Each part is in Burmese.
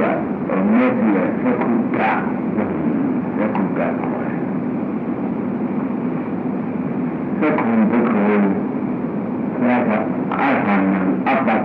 ရမျက်စိရသက္ကုကသက္ကုကခေါ်တယ်သ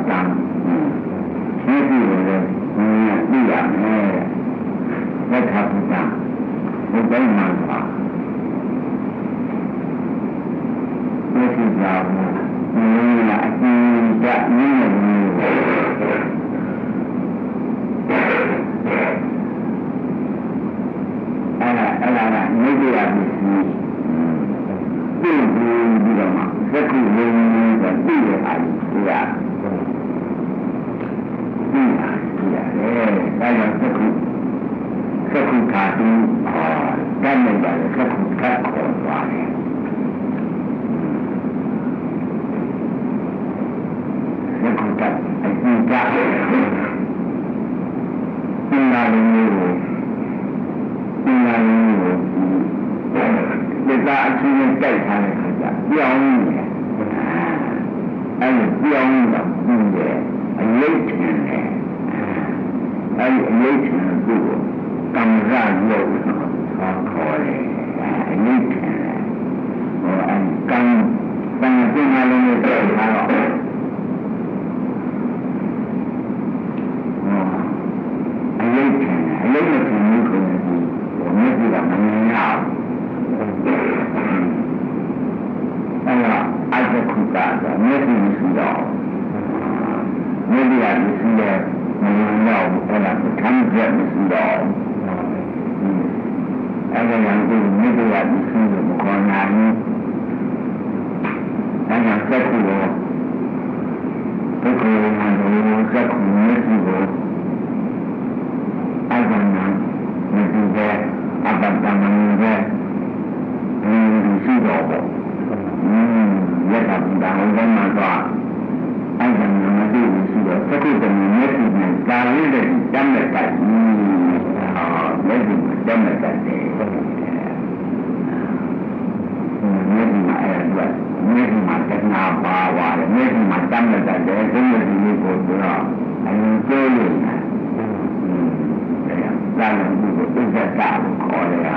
ရပြည့်အားကြီးရတယ်ဒါကြောင့်သက္ကုသက္ကုခါတိအာတတ်နေပါတယ်သက္ကုခါခေါ်သွားတယ်သက္ကုခါအကျဉ်းကြတယ်သင်္လာလုံးကိုသင်္လာလုံးကိုဒီကအချင်းချင်းတိုက်ထားတဲ့ခါကျပြောင်းနေတယ် အဲ့ဒီ တမ်းမဲ့တိုင်ဟောမျက်စိနဲ့တမ်းမဲ့တိုင်တယ်မျက်စိမှာအဲ့ဒါမျက်စိမှာတဏှာပါသွားတယ်မျက်စိမှာတမ်းမဲ့တိုင်တယ်ဒီမျက်စိလေးကိုတော့အရင်ကျိုးလို့ဒါလည်းဒီကိုသိက္ခာလို့ခေါ်တယ်ဟာ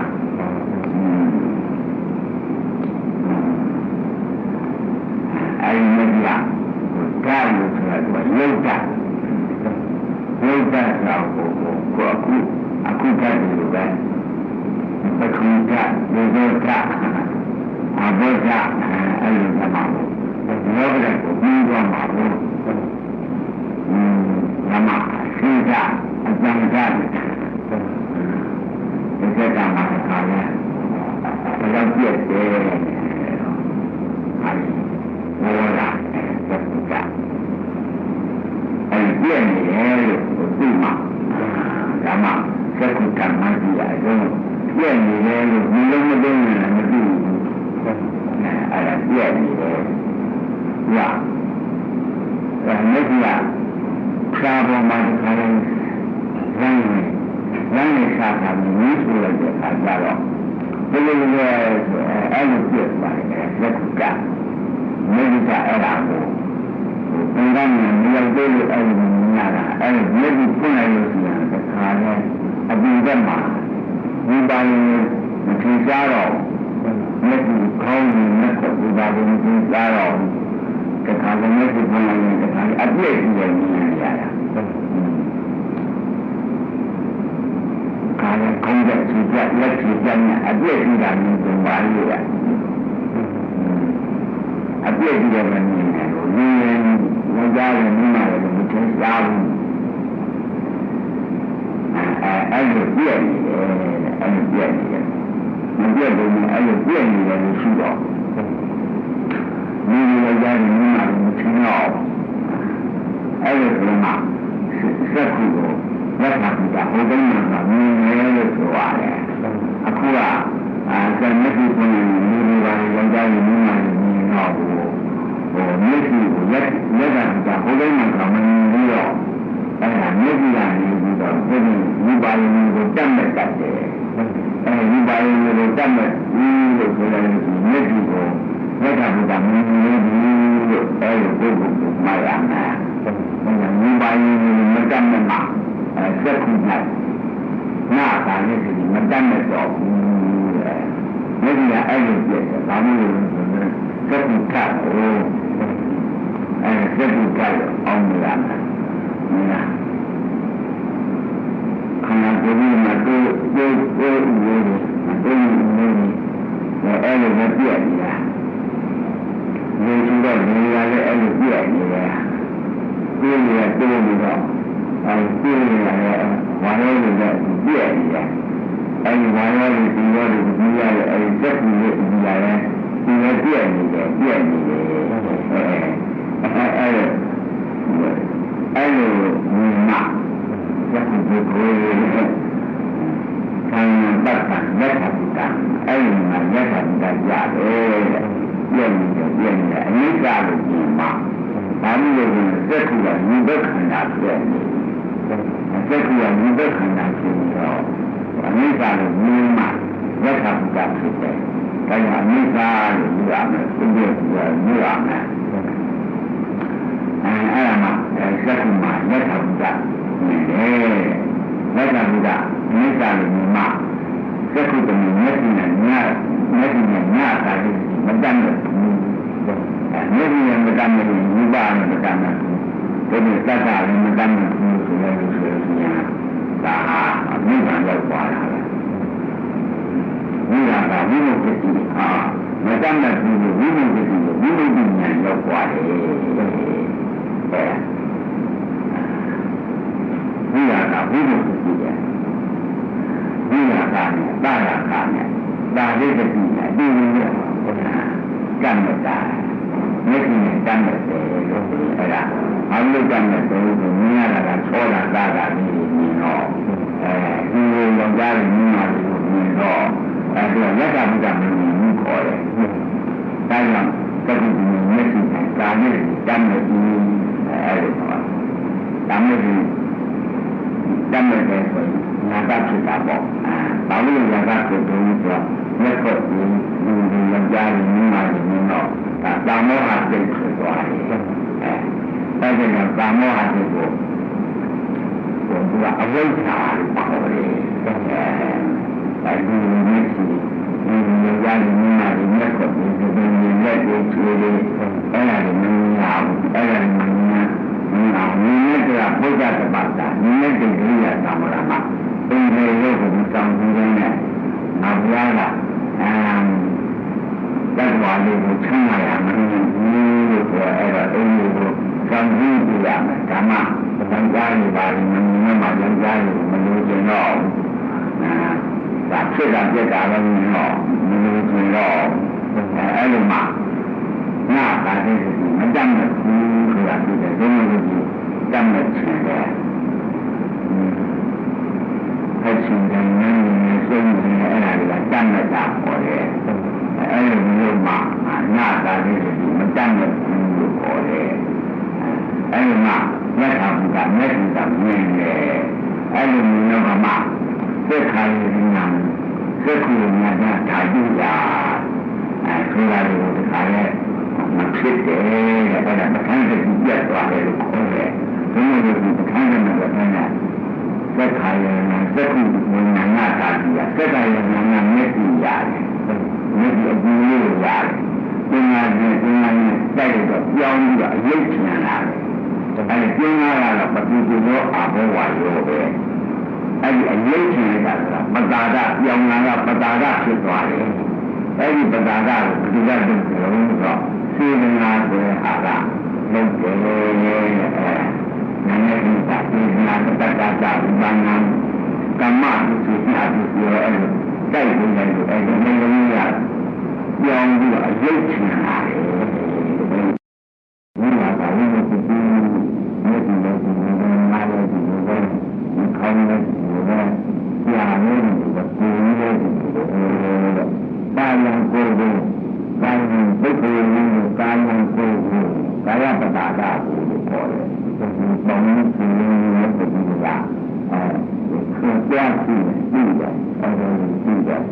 အဲဒီမကြီးကဒါလို့ဆိုတာကရုပ်တာ ရုပ်တာဆိုကိုကိုအခုအခုတည်းလို့ပဲပထမကဒီလိုကအဘိဓါအဲ့လိုသမားကိုရောတဲ့ကိုပြီးသွားမှာလို့อืมဓမ္မရှိတာအကျဉ်းကြတယ်ဒီကကမှာခါလဲဘယ်တော့ပြည့်တယ်အဲဒီဘောလာသက်ကအဲဒီပြည့်နေတယ် လို့သိမှာဓမ္မသက္ကုတ္တမတိယအလုံးပြည့်နေတယ်လို့ဒီလုံးမသိရင်မသိဘူးအဲအဲ့ဒါပြည့်နေတယ်ညအဲမြတ်ကြီးကဖြာပေါ်မှာခါရင်ရမ်းနေရမ်းနေစားတာမျိုးဆိုလိုက်တဲ့အခါကျတော့ဘယ်လိုလဲအဲ့လိုပြည့်ပါတယ်သက္ကုတ္တမိဂ္ဂအဲ့ဒါကိုဘယ်တော့မှမရောက်သေးလို့အဲ့လိုမြင်ရ တာအဲ့ဒီမျက်စိဖွင့်လိုက်လို့ရှိရင်တစ်ခါလဲအပြင်ဘက်မှာဒီပိုင်းမထင်ရှားတော့မျက်စိခေါင်းကြီးနဲ့ဒီပိုင်းမထင်ရှားတော့တစ်ခါလည်းမျက်စိဖွင့်လိုက်ရင်တစ်ခါအပြည့်ကြီးရမြင်ရတာခါလည်းခေါင်းကကြည့်ကြလက်ကြည့်ကြနဲ့အပြည့်ကြီးတာမြင်ကြပါလို့ရအပြည့်ကြီးတယ်မမြင်တယ်လို့မြင်ရင်မကြားရင်မြင်ရတယ်လို့ မထင်ရှားဘူးအဲအဲ့လိုပြည့်နေတယ်အဲ့လိုပြည့်နေတယ်မပြည့်ဘူးအဲ့လိုပြည့်နေတယ်လို့ရှိတော့မြင်ရင်ကြားရင်မြင်ရတယ်မထင်တော့အဲ့လိုကမှစက်ခုကိုလက်ခံပြီးတာဟိုတိုင်းမှာမြင်တယ်လို့ဆိုရတယ်အခုကအဲဇာမျက်စိပွင့်နေနေနေပါရင်ကြားရင်မြင်ရတယ်မြင်တော့ဘူးဟို မျက်စိကိုလက်လက်ခံပြီးတာဟိုတိုင်းမှာကမမြင်ဘူးတော့အဲ့ဒါမျက်စိကနေပြီးတော့ဒီဒီပါရင်ကိုတတ်မဲ့တတ်တယ်အဲဒီပါရင်ကိုတတ်မဲ့ဒီလို့ဆိုလိုက်လို့မျက်စိကိုလက်ခံပြီးတာမြင်နေဘူးလို့အဲဒီပုဂ္ဂိုလ်ကိုမှားရမယ်ဒီပါရင်မတတ်မဲ့မှာအဲစက်ခု၌နာတာနဲ့ဒီမတတ်မဲ့တော့ဘူးတဲ့မျက်စိကအဲ့လိုပြည့်တယ်ဘာလို့လဲ ဆိုတော့စက်ခုကဟိုအဲစက်ခုကအောင်မလားမလားခန္ဓာကိုယ်မှာတိုးတိုးတိုးဦးလို့တိုးဦးလို့အဲ့လိုမပြည့်နေတာဒီလိုတော့ဒီကလည်းအဲ့လိုပြည့်နေတယ်ပြည့်နေတိုးနေတော့အဲပြည့်နေတယ်ဝါရောတွေလည်းပြည့်နေတယ်အဲဒီဝါရောတွေဒီရောတွေဒီရတဲ့အဲဒီစက်ကူတွေဒီရတဲ့ ဒီလည်းပြည့်နေတယ်ပြည့်နေတယ်အဲအဲအဲအဲ့လိုမြင်မှစက်ကူတွေကိုခံရတတ်တာလက်ထပ်တာအဲ့ဒီမှာလက်ထပ်တာရတယ်ပြည့်နေတယ်ပြည့်နေတယ်အနိစ္စလို့မြင်မှဘာလို့လဲဆိုတော့စက်ကူကဒီဘက်ခန္ဓာပြည့်နေစက်ကူကဒီဘက်ခန္ဓာဖြစ်နေတော့အနိစ္စလို့မြင်မှလက်ထပ်တာဖြစ်တယ် ဒါကြောင့်အနိစ္စလို့ပြောရမယ်သူတို့ကပြောရမယ်အဲအဲ့ဒါမှစက်ကူမှာလက်ထပ်တာမြင်တယ်လက်ထပ်တာအနိစ္စလို့မြင်မှစက်ကူတည်းမျက်စိနဲ့ညမျက်စိနဲ့ညတာလေးမတတ်လို့မျက်စိနဲ့မတတ်လို့ဝိပါဒနဲ့မတတ်လို့ဒီလိုသတ်တာလည်းမတတ်လို့ဆိုလို့ဆိုလို့ညာဒါဟာအမိခံရောက်သွားတာ ပဲဝိရာကဝိမုတ်တိဟာမတတ်တဲ့ဒီဝိမုတ်တိကိုဝိမုတ်တိညာရောက်သွားတယ်အဲဝိရာကဝိမုတ်တိရဲ့ဝိရာကနဲ့တာရာကနဲ့ဒါလေးတတိနဲ့ဒီလိုရကံမတာမျက်စိနဲ့ကံမတယ်လို့အဲ့ဒါအလို့ကံမတယ်လို့မြင်ရတာကချောတာတာတာလေးမြင်တော့အဲဒီလိုယောက်ျားတွေမြင်လာလို့မြင်တော့ အဲဒီလက်ကဘုရားမင်းကြီးခေါ်တယ်ဒါကြောင့်တတိယမျက်စိနဲ့ကာနဲ့ကံမတယ်အဲ့ဒါပါဒါမျိုးတတ်မဲ့တယ်ဆိုရင်နာကဖြစ်တာပေါ့အဲဘာလို့နာကဖြစ်တုံးဆိုတော့လက်ခွက်ပြီးလူတွေယောက်ျားတွေမိန်းမတွေမြင်တော့ဒါတာမောဟစိတ်ဖြစ်သွားတယ်အဲဒါကြောင့်တာမောဟစိတ်ကိုဘုရားအဝိဇ္ဇာလို့ခေါ်တယ် အဲအဲဒီလိုမျိုးရှိဒီယောက်ျားတွေမိန်းမတွေလက်ခွက်ပြီးဒီလိုမျိုးလက်တွေချွေးတွေအဲ့ဒါတွေမမြင်ရဘူးအဲ့ဒါတွေမမြင်ရဘူးမြင်ရတဲ့ဘုရားတပတ်တာမြင်တဲ့ဒိဋ္ဌိယသမရမအင်းလေရုပ်ကိုတောင်းပြီးတဲ့နောက်ဘုရားကအမ်တတ်တော်လေးကိုချမ်းသာရမယ်ဘူးလို့ပြောအဲ့တော့အင်းလေးကိုတောင်းပြီးပြရမယ်ဓမ္မသံဃာတွေပါရင်မမြင်မှလည်းကြားလို့မလို့ကျင်တော့အာ ဒါဖြစ်တာပြက်တာလည်းမြင်တော့မလို့ကျင်တော့အဲ့လိုမှနာတာတဲ့မတတ်မဲ့ဘူးဆိုတာပြတယ်ဘယ်လိုလဲတတ်မဲ့ချင်တယ်အချင်းတိုင်းနဲ့စိတ်နဲ့အဲ့ဒါတွေကတတ်မဲ့တာပေါ်တယ်အဲ့လိုမျိုးမှနာတာတဲ့မတတ်မဲ့ဘူးလို့ခေါ်တယ်အဲ့ဒီမှာလက်ခံမှုကမျက်စိကမြင်တယ်အဲ့လိုမျိုးတော့မှ သက်ခါရည်နာသက်ခုမြတ်တာထားကြည့်ရအဲဆိုတာကိုဒီခါရဲ့မဖြစ်တယ်တဲ့အဲ့ဒါပဋ္ဌာန်းတည်းပြတ်သွားတယ်လို့ခေါ်တယ်ဘုရားကဒီပဋ္ဌာန်းနဲ့ပဋ္ဌာန်းနဲ့သက်ခါရယ်နဲ့သက်ခုဝိညာဏတာတိယသက်ခါရယ်နာနာမျက်စိရတယ်မျက်စိအကြည့်လေးရတယ်ပညာနဲ့ပညာနဲ့တိုက်တော့ပြောင်းပြီးတော့အယုတ်ချင်လာတယ်အဲ့ဒီပညာကတော့ပฏิကူရောအာဘောဝါရောပဲ အဲ့ဒီအယုတ်ချင်တာကပတာဒပြောင်းလာကပတာဒဖြစ်သွားတယ်အဲ့ဒီပတာဒကိုပฏิကတ်ပြုလို့ဆိုစေတနာဆိုတဲ့ဟာကလုံးတယ်အဲနာမည်ကစေတနာတတ္တတာဘာနာကမ္မသုညာတိပြောအဲ့လိုတိုက်နေတယ်လို့အဲ့ဒီမင်းလုံးရပြောင်းပြီးတော့အယုတ်ချင်လာတ အဲဆွပြရှိတယ်ပြီးတယ်အဲဒီပြီးတယ်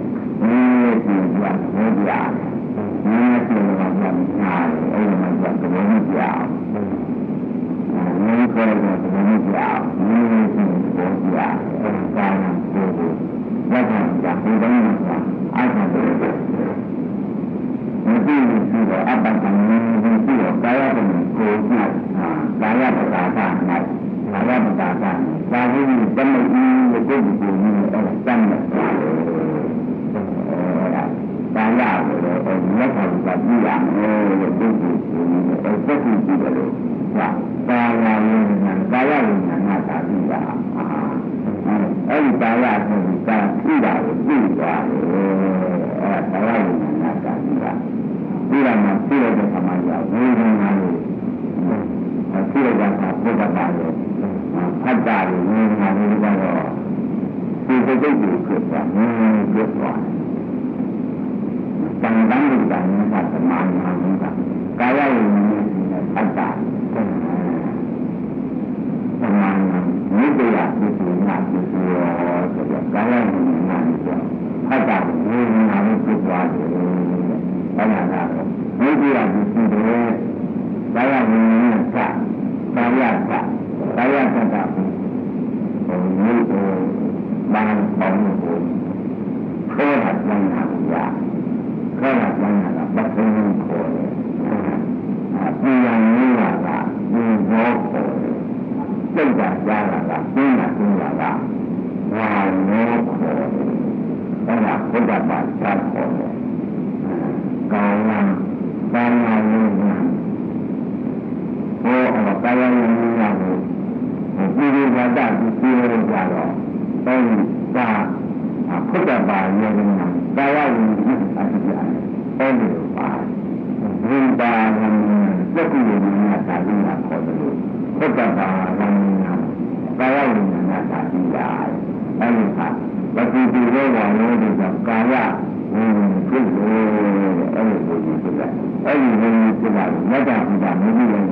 ပြီးတာပြတာကိုပြသွားတယ်အဲ့ဒါကာယဝိညာဏတာပြတာပြရမှာပြရတဲ့ခါမှာဝိညာဉ်လေးပြရတာကပုဒ္ဒတာလို့ဖတ်တာလို့ဝိညာဉ်လေးကတော့ဒီစိတ်ကိုဖြစ်သွားတယ်ဖြစ်သွားတယ်တန်တန်လို့တာနဲ့ကသမာဓိမှာကကာယဝိညာဉ်နဲ့ တ္တရာပစ္စည်းတွေကာယဝိညာဉ်နဲ့စကာယစကာယစတာဟိုမျိုးဟိုဘာပေါင်းလို့ခေါ်တာလမ်းတာရခေါ်တာလမ်းတာပတ်သုံးခေါ်တ အဲဒီလိုပါဝိပါယံစက္ကုယနာသာတိနာခေါ်တယ်လို့ဖုဒ္ဓဘာယံကာယယဉ်နာသာတိရာအဲဒီဟာဝတိတိရောဝါလို့ဒီကကာယဝိဖြစ်လို့အဲဒီလိုဖြစ်တယ်အဲဒီလိုဖြစ်တာမြတ်တာဘုရားမြည်လို့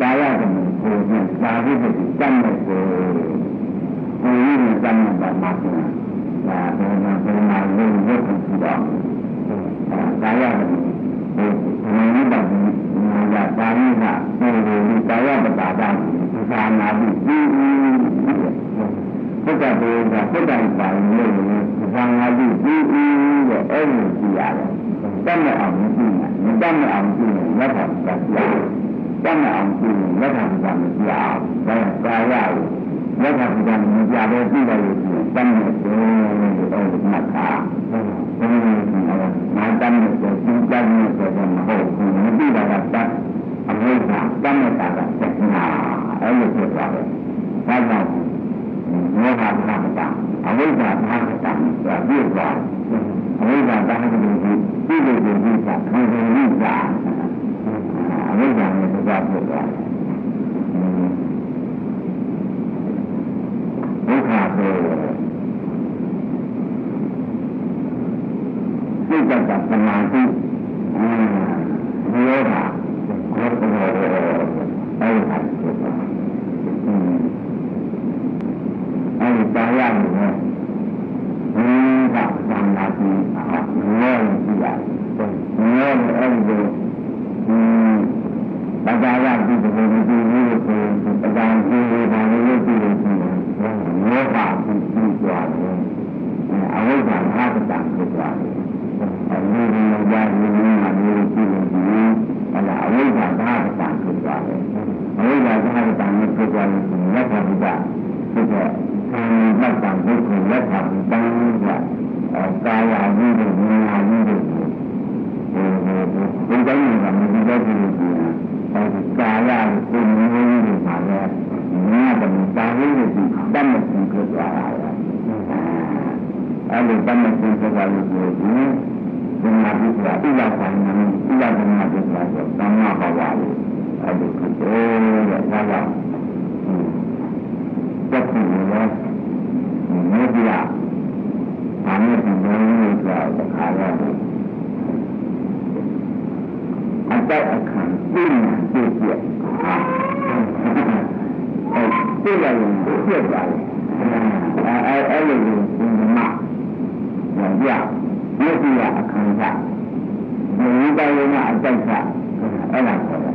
ကာယကံကိုယ်ကသာဝိတ္တိတတ်မဲ့ကိုကိုယ်ရင်းတတ်မဲ့ပါမှာဒါဘ ပါလို့သာနာပြီးပြီးတဲ့အဲ့လိုကြည့်ရတယ်တတ်မဲ့အောင်ကြည့်တယ်မတတ်မဲ့အောင်ကြည့်ရင်လက်ထပ်ပြရတယ်တတ်မဲ့အောင်ကြည့်ရင်လက်ထပ်ပြမပြအောင်ဒါကာယကိုလက်ထပ်ပြမပြဘဲပြီးတယ်လို့ရှိရင်တတ်မဲ့တယ်လို့မှတ်တာဘယ်လိုလဲမာတတ်မဲ့တယ်သူတတ်မဲ့တယ်မဟုတ်ဘူးမပြီးတာကတတ်အမိစ္ဆာတတ်မဲ့တာကသက္ကနာအဲ့လိုဖြစ်သွားတယ်ဒါကြောင့်မောဟသမာတာ အဝိဇ္ဇာသမာတာဆိုတာပြည့်သွားအဝိဇ္ဇာသမာတာကိုပြည့်လို့ပြည့်တာခံရမိတာအဝိဇ္ဇာနဲ့တရားပြ ဖြစ်သွားလို့ရှိရင်လက်ခံပြီးတာဖြစ်တဲ့သံဃာတံဒုက္ခလက်ခံပြီးတန်းကြကာယဝိဒ္ဓဉာဏ်ဝိဒ္ဓဒီတိုင်းကမဒီတော့ဒီအဲဒီကာယကိုယ်မျိုးတွေမှာလည်းမြတ်တယ်တာဝိဒ္ဓဒီတတ်မှတ်ပြီးဖြစ်သွားတာအဲဒီတတ်မှတ်ပြီးဖြစ်သွားလို့ဒီဒီမှာဒီကအိယာဆိုင် အတက်အခါပြင်းပြည့်ပြည့်ဟာအဲပြည့်ရတယ်ပြည့်သွားတယ်အဲအဲလိုကိုဒီမှာညပြမေတ္တာအခါကဒီတိုင်းမှာအတက်ခါအဲ့ဒါခေါ်တယ်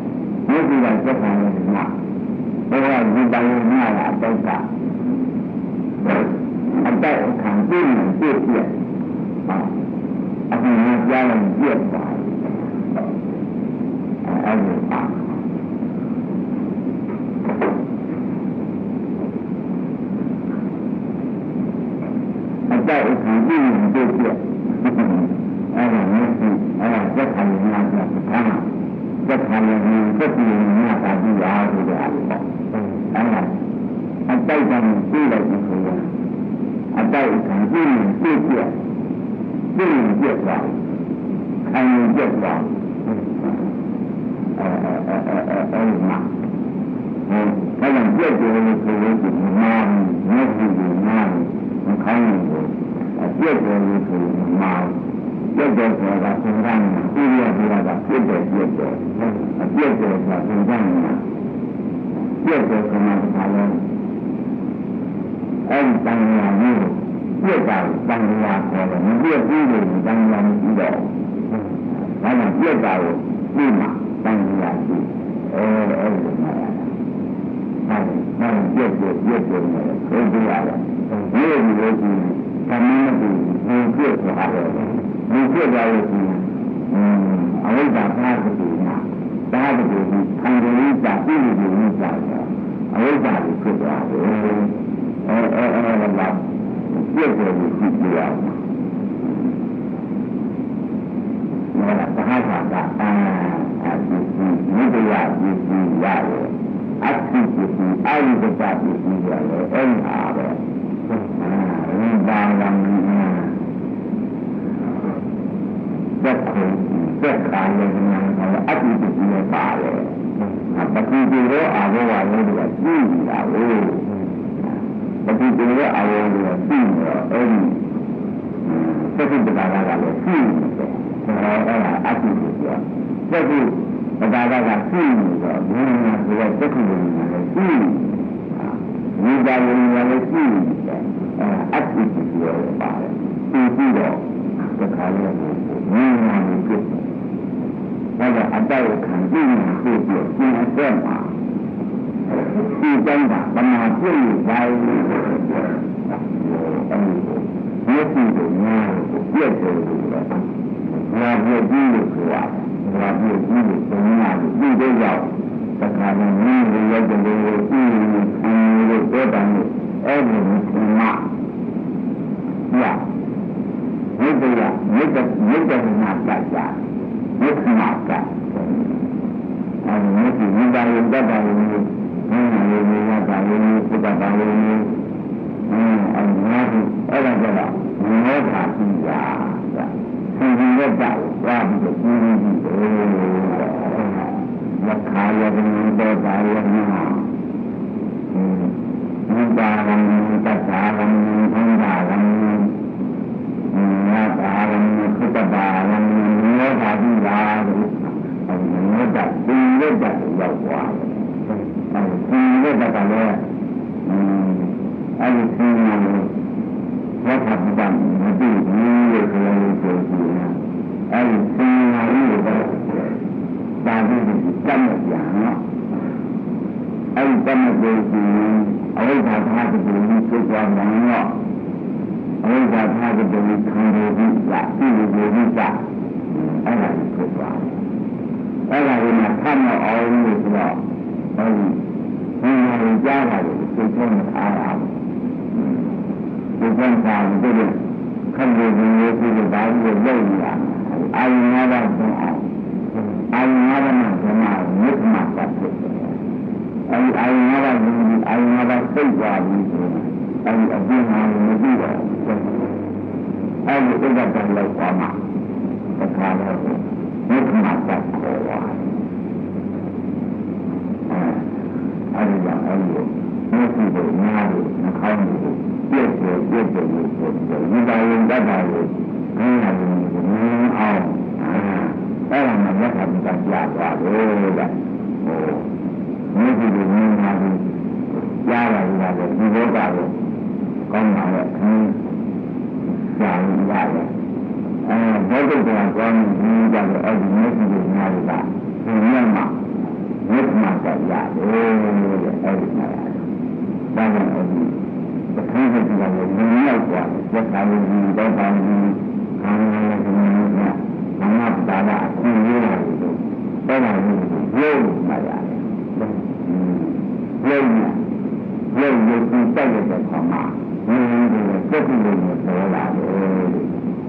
မေတ္တာစက်ခံရတဲ့မှာဘုရားဒီတိုင်းမှာအတက်ခါအတက်အခါပြင်းပြည့်ပြည့်ဟာအခုကြားရင်ပြည့်သွား 在一起运营这些。 ပြည့်တယ်ဆိုတာသင်္ကန်းမှာပြည့်ရပြရတာပြည့်တယ်ပြည့်တယ်အပြည့်တယ်ဆိုတာသင်္ကန်းမှာပြည့်တယ်ဆိုတာဘာလဲအဲဒီတန်ရာမျိုးပြည့်တာတန်ရာခေါ်တယ်မပြည့်ဘူးလို့တန်ရာမရှိတော့ဒါကြောင့်ပြည့်တာကိုပြည့်မှာတန်ရာရှိအဲအဲဒီမှာအဲဒီမှာပြည့်ပြည့်ပြည့်ပြည့်နေတယ်ဘယ်လိုရလဲဒီလိုမျိုးကြီး သမင်းမပြီးဘူးပြည့်သွားတယ်ဒီပြည့်သွားလို့ရှိရင်အဝိဇ္ဇာပါဒတိနာသာဒတိခံရင်းစာပြည့်ပြည့်နေကြတယ်အဝိဇ္ဇာကိုဖြစ်သွားတယ်အဲအဲအဲလာပြည့်တယ်ကိုကြည့်ပြရအောင်နော်ဒါသာသာကအာအပစ္စည်းမြစ်ရပစ္စည်းရတယ်အပစ္စည်းပစ္စည်းအာရုဒ္ဒပစ္စည်း ပိပစ္စည်းရဲ့ပါတယ်ပတိတိရောအာဘောဝရောတွေကကြည့်နေတာကိုပတိတိရောအာဘောတွေကကြည့်နေတော့အဲ့ဒီသတိပ္ပဒါကလည်းကြည့်နေတယ်ဒါတော့အဲ့ဒါအတ္တိကိုပြောသတိပ္ပဒါကကြည့်နေတော့ဘုရားဆိုတဲ့သက္ကုလိုညာလည်းကြည့်ဝိပါယညာလည်းကြည့်နေတယ်အဲ့အတ္တိကိုပြောရပါတယ်ဒီပြီးတော့တခါလေးဘုရားကိုပြည့် ဒါကြောင့်အတ္တကိုခံကြည့်နေပြီးတော့ကျင့်တဲ့မှာဒီတိုင်းကဗမာပြည့်ပါလေအဲဒီမျက်စိကိုညာကိုပြည့်တယ်လို့ပြောတာ။ညာပြည့်ပြီးလို့ဆိုတာ။ညာပြည့်ပြီးလို့ဘုရားကိုပြည့်တဲ့ရောက်တခါနဲ့မြင်းကိုရောက်တယ်လို့ပြီးလို့ခံလို့တော့တယ်အဲ့ဒီမှာညမြစ်တရားမြစ်မြစ်တရားမှာကြကြ မြစ်မှာကြအဲဒီမြစ်မြစ်တာရင်တတ်တာရင်မြစ်ရင်မြစ်ရတာရင်မြစ်ပတတာရင်မြစ်အဲအများကြီးအဲ့ဒါကြတော့မောတာပြရာသင်္ကြန်ရက်တာသွားပြီးတော့ပြင်းပြီး တ်မအောင်လို့ဆိုတော့အဲဒီသင်္ဃာကိုကြားတာကိုသိချင်အားရအောင်ဒီကံစာကိုတည်းခက်ရည်ရည်ပြီးတော့ဒါကြီးကိုလုပ်နေရအာယနာဘဆုံးအောင်အာယနာဘမှာဓမ္မမြစ်မှာပတ်ဖြစ်တယ်အဲဒီအာယနာဘကိုအာယနာဘစိတ်သွားပြီးဆိုအဲဒီအပြင်းမှာမကြည့်တော့အဲဒီဥဒ္ဒတလောက်သွားမှာတခါတော့မြစ်မှာပတ်ခေါ်သွားအဲဒီကြောင့်အဲဒီမြစ်ကိုနားလို့နှာခေါင်းကိုပြည့်စုံပြည့်စုံလို့ဆိုတော့ဒီပါရင် တတ် ရုပ်ရုပ်ကိုတိုက်ရတဲ့ခါမှာမြင်တယ်စက်ကူလို့ပြောလာတယ်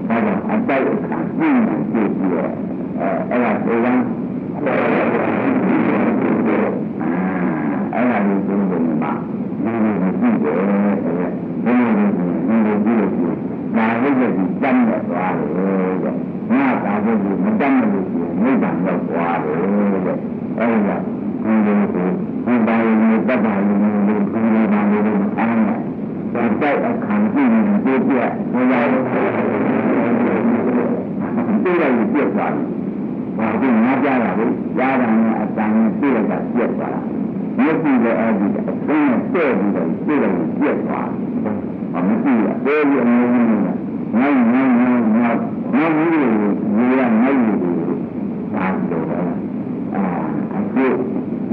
ဒါကြောင့်အတိုက်အခါပြင်းနေကြည့်ပြီးတော့အဲအဲ့ဒါကိုယ်ကအဲ့ဒါကိုသုံးတယ်မှာဒီလိုကြည့်တယ်ဆိုတော့ဘယ်လိုလဲဒီလိုကြည့်လို့ဝိဇ္ဇတိတတ်မဲ့သွားတယ်တဲ့ငါသာဝိဇ္ဇတိမတတ်မဲ့လို့ရှိရင်နိဗ္ဗာန်ရောက်သွားတယ်တဲ့အဲဒီကဘုရားကို ဒီပါရမီတတ်ပါရမီလို့ဘုရားပါလို့မအားနဲ့ဒါတိုက်အခါကြည့်နေပြည့်ပြည့်ဘုရားရဲ့ပြည့်ရည်ပြည့်သွားတယ်ဘာလို့ငါကြားရလဲကြားတာနဲ့အတန်နဲ့ပြည့်ရတာပြည့်သွားတာမျက်စိလည်းအဲဒီအသိနဲ့တဲ့ပြီးတော့ပြည့်ရည်ပြည့်သွားတယ်အမကြည့်ရဘယ်လိုအမျိုးမျိုးလဲနိုင်နိုင်နိုင်နိုင်နိုင်ဘူးလေရေရနိုင်ဘူးဒါတော့အာအခု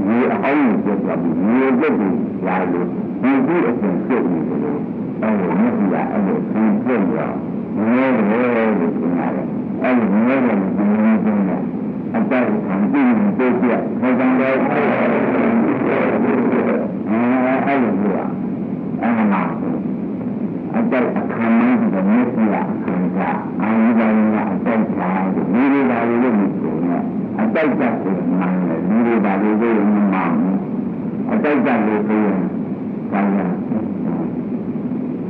ရေအောင်ပြတ်သွားပြီရေပြတ်ပြီလာလို့ဒီကြည့်အစဉ်ပြတ်နေတယ်လို့အဲလိုမျက်စိကအဲ့လိုသင်ပြတ်ရောငဲတယ်လို့ပြောရတယ်အဲ့ဒီငဲတယ်လို့ဒီလိုပြောတယ်အတ္တကိုခံကြည့်နေပြည့်ပြတ်ဒါကြောင့်လည်းအဲအဲ့လိုပြောအဲ့မှာအတိုက်အခမ်းအနားကိုမြစ်ရအခမ်းအနားအာယုဘယအတိုက်ချာဒီလိုပါလို့မဆိုနဲ့အ တိုက်ကြဆိုရင်မှန်တယ်ဒီလိုပါလို့ဆိုရင်မှန်ဘူးအတိုက်ကြလို့ဆိုရင်ဘာလဲ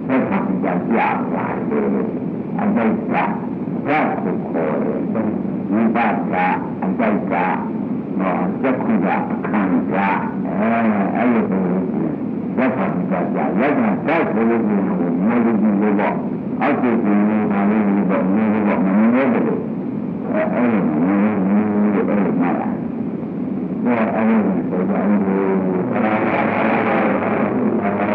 ဆက်ဆံကြကြပါလို့အတိုက်ကြရပ်ကိုခေါ်တယ်ဝိပဿနာအတိုက်ကြနော်စက္ခုတာအခဏကြအဲအဲ့လိုဆိုရင်ရပ်ဆံကြကြရပ်ဆံတိုက်ဆိုလို့ဆိုရင်မေတ္တာလို့ပေါ့အောက်ကိုပြန်နေတာလေးပေါ့မင်းတို့ကမမြင်ရဘူး Thank you.